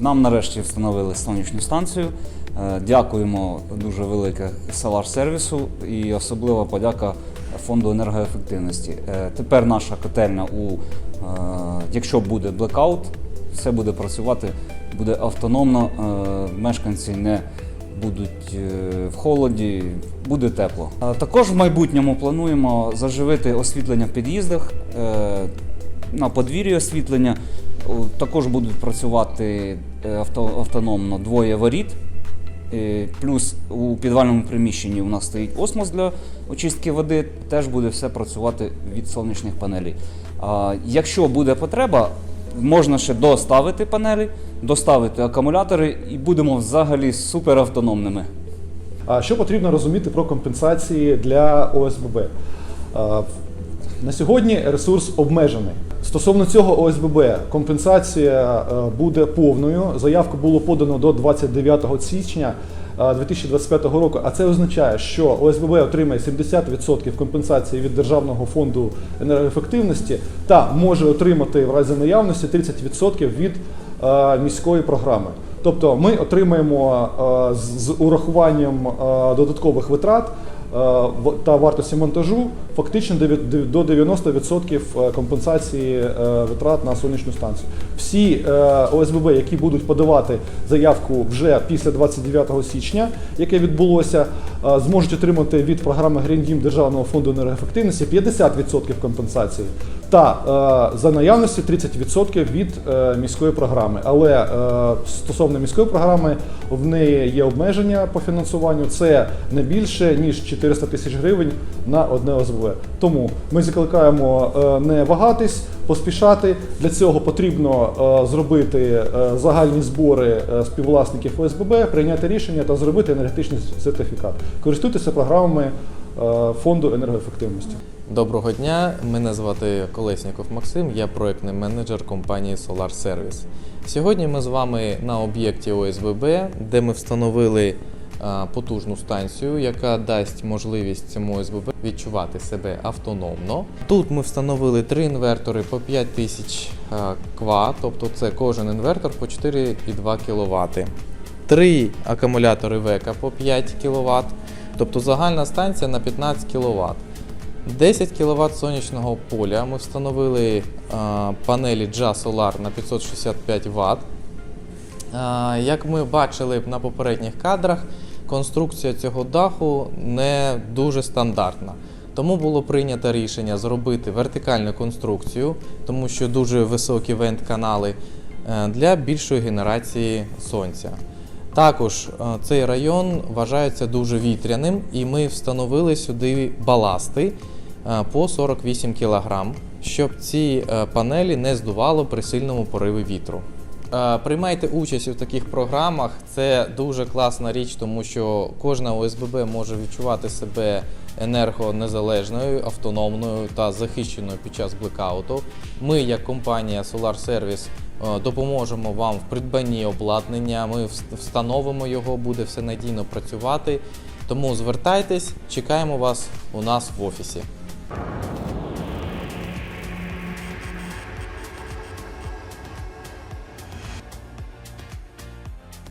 Нам нарешті встановили сонячну станцію. Е, Дякуємо дуже велике Solar сервісу і особлива подяка фонду енергоефективності. Е, Тепер наша котельня у е, якщо буде блекаут, все буде працювати, буде автономно. Мешканці не будуть в холоді, буде тепло. Також в майбутньому плануємо заживити освітлення в під'їздах, на подвір'ї освітлення. Також будуть працювати е, авто, автономно двоє воріт. Е, Плюс у підвальному приміщенні у нас стоїть осмос для очистки води, теж буде все працювати від сонячних панелей. Якщо буде потреба, можна ще доставити панелі, доставити акумулятори і будемо взагалі суперавтономними. А що потрібно розуміти про компенсації для ОСББ? На сьогодні ресурс обмежений. Стосовно цього ОСББ компенсація е, буде повною. Заявку було подано до 29 січня е, 2025 року. А це означає, що ОСББ отримає 70% компенсації від Державного фонду енергоефективності та може отримати в разі наявності 30% від е, міської програми. Тобто ми отримаємо е, з урахуванням е, додаткових витрат е, та вартості монтажу фактично до 90% компенсації е, витрат на сонячну станцію. Всі е, ОСББ, які будуть подавати заявку вже після 29 січня, яке відбулося, е, зможуть отримати від програми Green Dім Державного фонду енергоефективності 50% компенсації та е, за наявності 30% від е, міської програми. Але е, стосовно міської програми в неї є обмеження по фінансуванню. Це не більше ніж 400 тисяч гривень на одне ОСББ. Тому ми закликаємо не вагатись, поспішати. Для цього потрібно зробити загальні збори співвласників ОСББ, прийняти рішення та зробити енергетичний сертифікат. Користуйтеся програмами фонду енергоефективності. Доброго дня, мене звати Колесніков Максим, я проектний менеджер компанії Solar Service. Сьогодні ми з вами на об'єкті ОСББ, де ми встановили потужну станцію, яка дасть можливість цьому ОСББ відчувати себе автономно. Тут ми встановили три інвертори по 5000 кВт, тобто це кожен інвертор по 4,2 кВт. Три акумулятори ВЕКа по 5 кВт, тобто загальна станція на 15 кВт. 10 кВт сонячного поля. Ми встановили панелі JA Solar на 565 Вт. Як ми бачили на попередніх кадрах, конструкція цього даху не дуже стандартна. Тому було прийнято рішення зробити вертикальну конструкцію, тому що дуже високі вент-канали е, для більшої генерації сонця. Також е, цей район вважається дуже вітряним, і ми встановили сюди баласти е, по 48 кг, щоб ці е, панелі не здувало при сильному пориві вітру. Е, Приймайте участь у таких програмах. Це дуже класна річ, тому що кожна ОСББ може відчувати себе енергонезалежною, автономною та захищеною під час блекауту. Ми, як компанія Solar Service, е, допоможемо вам в придбанні обладнання. Ми встановимо його, буде все надійно працювати. Тому звертайтесь, чекаємо вас у нас в офісі. you